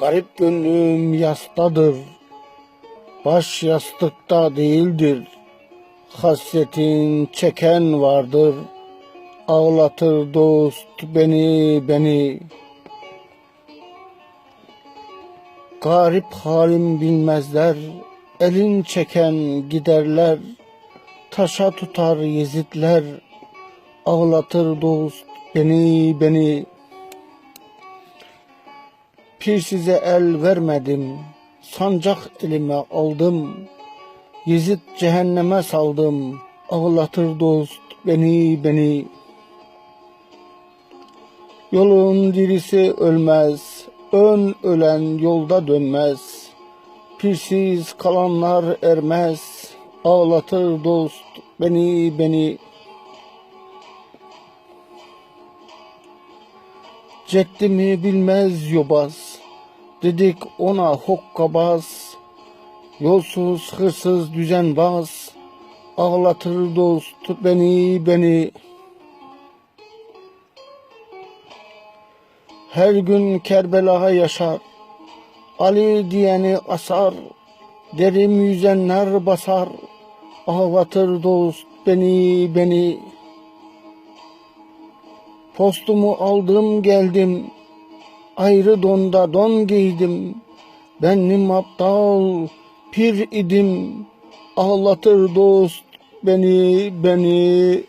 Garip gönlüm yastadır. Baş yastıkta değildir. Hasretin çeken vardır. Ağlatır dost beni beni. Garip halim bilmezler. Elin çeken giderler. Taşa tutar yezitler. Ağlatır dost beni beni. Pir size el vermedim. Sancak elime aldım. Yezid cehenneme saldım. Ağlatır dost beni beni. Yolun dirisi ölmez. Ön ölen yolda dönmez. Pirsiz kalanlar ermez. Ağlatır dost beni beni. Ceddimi bilmez yobaz. Dedik ona hokkabaz. Yolsuz hırsız düzenbaz. Ağlatır dost beni beni. Her gün Kerbela yaşar. Ali diyeni asar. Derim yüzenler basar. Ağlatır dost beni beni. Postumu aldım geldim. Ayrı donda don giydim. Benim aptal pir idim. Ağlatır dost beni beni.